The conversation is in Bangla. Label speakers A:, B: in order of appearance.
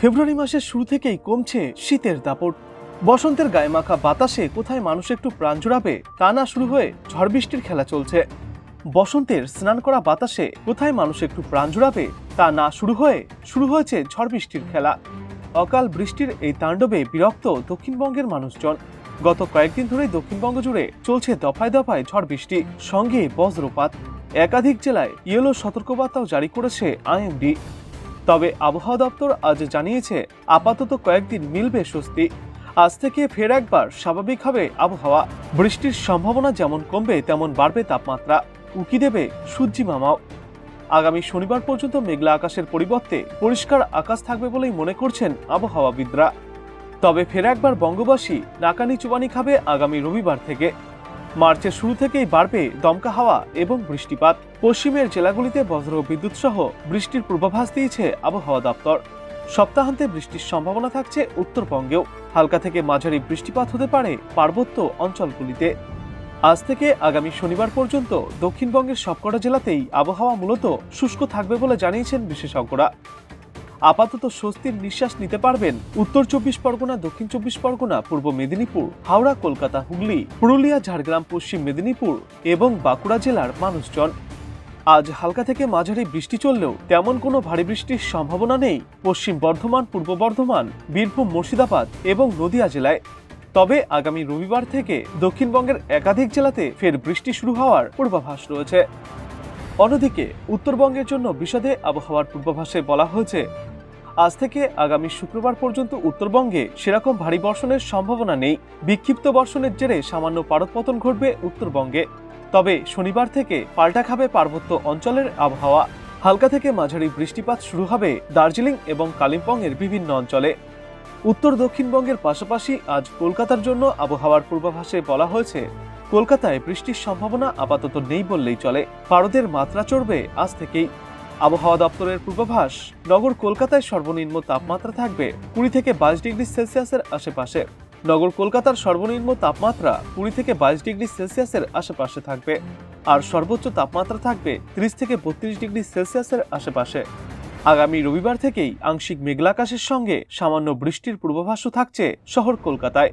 A: ফেব্রুয়ারি মাসের শুরু থেকেই কমছে শীতের দাপট। বসন্তের গায়ে মাখা বাতাসে কোথায় মানুষ একটু প্রাণ জুড়াবে, তা না শুরু হয়ে ঝড় বৃষ্টির খেলা চলছে। বসন্তের স্নান করা বাতাসে কোথায় মানুষ একটু প্রাণ জুড়াবে, তা না শুরু হয়ে শুরু হয়েছে ঝড় বৃষ্টির খেলা। অকাল বৃষ্টির এই তাণ্ডবে বিরক্ত দক্ষিণবঙ্গের মানুষজন। গত কয়েকদিন ধরেই দক্ষিণবঙ্গ জুড়ে চলছে দফায় দফায় ঝড় বৃষ্টি, সঙ্গে বজ্রপাত। একাধিক জেলায় ইয়েলো সতর্কবার্তাও জারি করেছে আইএমডি। তবে আবহাওয়া দপ্তর আজ জানিয়েছে, আপাতত কয়েকদিন মিলবে স্বস্তি। আজ থেকে ফের একবার স্বাভাবিক হবে আবহাওয়া। বৃষ্টির সম্ভাবনা যেমন কমবে, তেমন বাড়বে তাপমাত্রা। উকি দেবে সূর্যি মামাও। আগামী শনিবার পর্যন্ত মেঘলা আকাশের পরিবর্তে পরিষ্কার আকাশ থাকবে বলেই মনে করছেন আবহাওয়াবিদরা। তবে ফের একবার বঙ্গবাসী নাকানি চুবানি খাবে আগামী রবিবার থেকে। মার্চের শুরু থেকেই বাড়বে দমকা হাওয়া এবং বৃষ্টিপাত। পশ্চিমের জেলাগুলিতে বজ্র বিদ্যুৎ সহ বৃষ্টির পূর্বাভাস দিয়েছে আবহাওয়া দপ্তর। সপ্তাহান্তে বৃষ্টির সম্ভাবনা থাকছে উত্তরবঙ্গেও। হালকা থেকে মাঝারি বৃষ্টিপাত হতে পারে পার্বত্য অঞ্চলগুলিতে। আজ থেকে আগামী শনিবার পর্যন্ত দক্ষিণবঙ্গের সবকটা জেলাতেই আবহাওয়া মূলত শুষ্ক থাকবে বলে জানিয়েছেন বিশেষজ্ঞরা। আপাতত স্বস্তির নিঃশ্বাস নিতে পারবেন উত্তর চব্বিশ পরগনা, দক্ষিণ চব্বিশ পরগনা, পূর্ব মেদিনীপুর, হাওড়া, কলকাতা, হুগলি, পুরুলিয়া, ঝাড়গ্রাম, পশ্চিম মেদিনীপুর এবং বাঁকুড়া জেলার মানুষজন। আজ হালকা থেকে মাঝারি বৃষ্টি চললেও তেমন কোনো ভারী বৃষ্টির সম্ভাবনা নেই। পশ্চিম বর্ধমান, পূর্ব বর্ধমান, বীরভূম, মুর্শিদাবাদ এবং নদিয়া জেলায়। তবে আগামী রবিবার থেকে দক্ষিণবঙ্গের একাধিক জেলাতে ফের বৃষ্টি শুরু হওয়ার পূর্বাভাস রয়েছে। অন্যদিকে, উত্তরবঙ্গের জন্য বিশদে আবহাওয়ার পূর্বাভাসে বলা হয়েছে, আজ থেকে আগামী শুক্রবার পর্যন্ত উত্তরবঙ্গে সেরকম ভারী বর্ষণের সম্ভাবনা নেই। বিক্ষিপ্ত বর্ষণের জেরে সামান্য পারদপতন ঘটবে উত্তরবঙ্গে। তবে শনিবার থেকে পাল্টা খাবে পার্বত্য অঞ্চলের আবহাওয়া। হালকা থেকে মাঝারি বৃষ্টিপাত শুরু হবে দার্জিলিং এবং কালিম্পংয়ের বিভিন্ন অঞ্চলে। উত্তর দক্ষিণবঙ্গের পাশাপাশি আজ কলকাতার জন্য আবহাওয়ার পূর্বাভাসে বলা হয়েছে কলকাতায় বৃষ্টির সম্ভাবনা আপাতত নেই বললেই চলে। পারদের মাত্রা চড়বে, আজ থেকেই। আবহাওয়া দপ্তরের পূর্বাভাস, নগর কলকাতায় সর্বনিম্ন তাপমাত্রা থাকবে কুড়ি থেকে বাইশ ডিগ্রি সেলসিয়াসের আশেপাশে। নগর কলকাতার সর্বনিম্ন তাপমাত্রা কুড়ি থেকে বাইশ ডিগ্রি সেলসিয়াসের আশেপাশে থাকবে। আর সর্বোচ্চ তাপমাত্রা থাকবে ত্রিশ থেকে বত্রিশ ডিগ্রি সেলসিয়াসের আশেপাশে। আগামী রবিবার থেকেই আংশিক মেঘলাকাশের সঙ্গে সামান্য বৃষ্টির পূর্বাভাসও থাকছে শহর কলকাতায়।